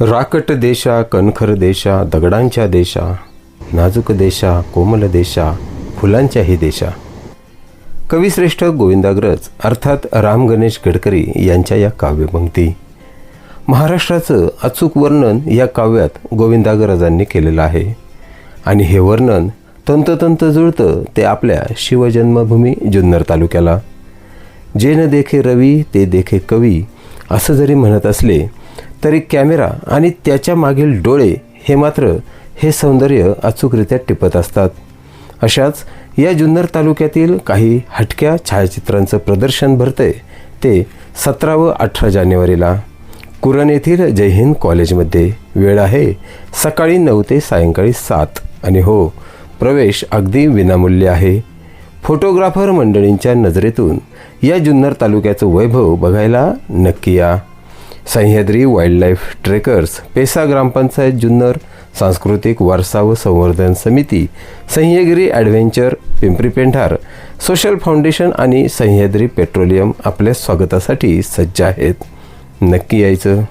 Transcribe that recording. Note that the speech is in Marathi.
राकट देशा कणखर देशा दगडांच्या देशा नाजूक देशा कोमल देशा फुलांच्याही देशा. कविश्रेष्ठ गोविंदाग्रज अर्थात राम गणेश गडकरी यांच्या या काव्यपंक्ती महाराष्ट्राचं अचूक वर्णन या काव्यात गोविंदाग्रजांनी केलेलं आहे. आणि हे वर्णन तंततंत जुळतं ते आपल्या शिवजन्मभूमी जुन्नर तालुक्याला. जे न देखे रवी ते देखे कवी असं जरी म्हणत असले तरी कॅमेरा आणि त्याच्या मागील डोळे हे मात्र हे सौंदर्य अचूकरित्या टिपत असतात. अशाच या जुन्नर तालुक्यातील काही हटक्या छायाचित्रांचं प्रदर्शन भरतंय ते सतरा व अठरा जानेवारीला. कुरण येथील जय हिंद कॉलेजमध्ये वेळ आहे सकाळी नऊ ते सायंकाळी सात. आणि हो प्रवेश अगदी विनामूल्य आहे. फोटोग्राफर मंडळींच्या नजरेतून या जुन्नर तालुक्याचं वैभव बघायला नक्की या. सह्याद्री वाईल्डलाईफ ट्रेकर्स पेसा ग्रामपंचायत जुन्नर सांस्कृतिक वारसा व संवर्धन समिती Sahyagiri adventure Pimpri Pendhar social foundation आणि सह्याद्री पेट्रोलियम आपल्या स्वागतासाठी सज्ज आहेत. नक्की यायचं.